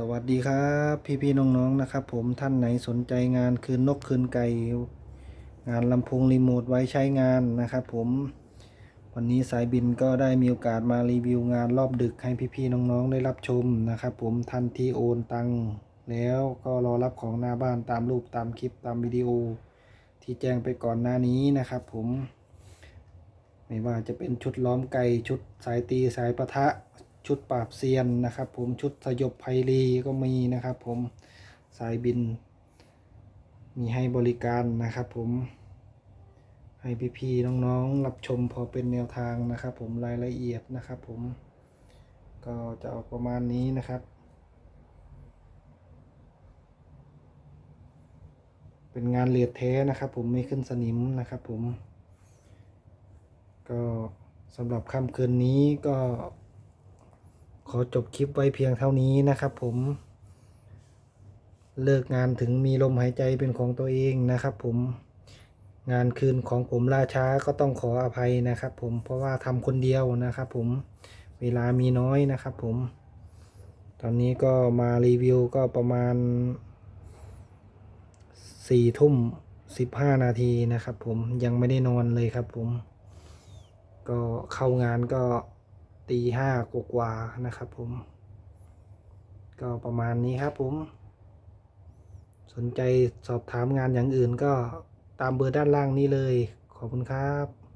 สวัสดีครับพี่พี่น้องๆนะครับ ผมท่านไหนสนใจงานคืนนกคืนไก่ งานลำโพงรีโมทไว้ใช้งานนะครับ ผมวันนี้สายบินก็ได้มีโอกาสมารีวิวงานรอบดึกให้พี่พี่น้องๆได้รับชมนะครับ ผมทันที่โอนตังแล้วก็รอรับของหน้าบ้านตามรูปตามคลิปตามวิดีโอ ที่แจ้งไปก่อนหน้านี้นะครับ ผม ไม่ว่าจะเป็นชุดล้อมไก่ชุดสายตีสายปะทะ ชุดปราบเซียนนะครับ ผมชุดสยบไพรีก็มีนะครับ ผมสายบิน มีให้บริการนะครับ ผมให้พี่ๆน้องๆ รับชมพอเป็นแนวทางนะครับ ผมรายละเอียดนะครับ ผมก็จะออกประมาณนี้นะครับ เป็นงานเลียดแท้นะครับ ผมไม่ขึ้นสนิมนะครับ ผม ก็สำหรับค่ำคืนนี้ก็ ขอจบคลิปไว้เพียงเท่านี้นะครับผม เลิกงานถึงมีลมหายใจเป็นของตัวเองนะครับผมงานคืนของผมล่าช้าก็ต้องขออภัยนะครับผมเพราะว่าทำคนเดียวนะครับผมเวลามีน้อยนะครับผม ตอนนี้ก็มารีวิวก็ประมาณสี่ทุ่มสิบห้านาทีนะครับผมยังไม่ได้นอนเลยครับผม ก็เข้างานก็ ตีห้ากว่าๆนะครับผม ก็ประมาณนี้ครับผม สนใจสอบถามงานอย่างอื่นก็ตามเบอร์ด้านล่างนี้เลย ขอบคุณครับ